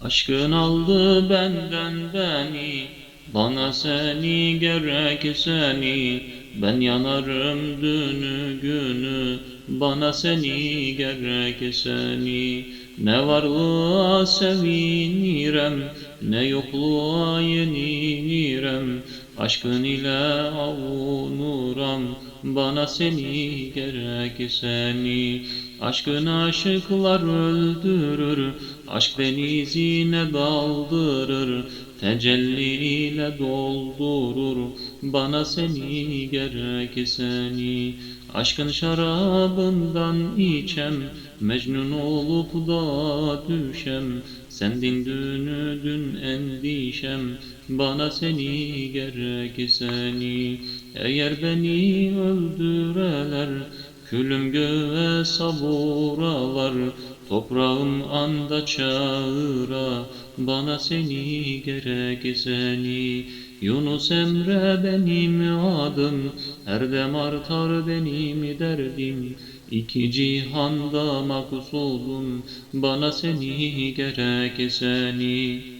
Aşkın aldı benden beni Bana seni gerek seni. Ben yanarım dünü günü Bana seni gerek seni. Ne varlığa sevinirem Ne yokluğa yenilirem Aşkın ile avunuram Bana seni gerek seni. Aşkın aşıklar öldürür. Aşk denizine daldırır Tecelliyle doldurur Bana seni gerek seni. Aşkın şarabından içem Mecnun olup da düşem. Sendin dünü dün endişem Bana seni gerek seni. Eğer beni öldüreler Külüm göğe savuralar Toprağım anda çağıra Bana seni gerek seni Yunus Emre benim adım. Her dem artar benim derdim. İki cihanda maksudum Bana seni gerek seni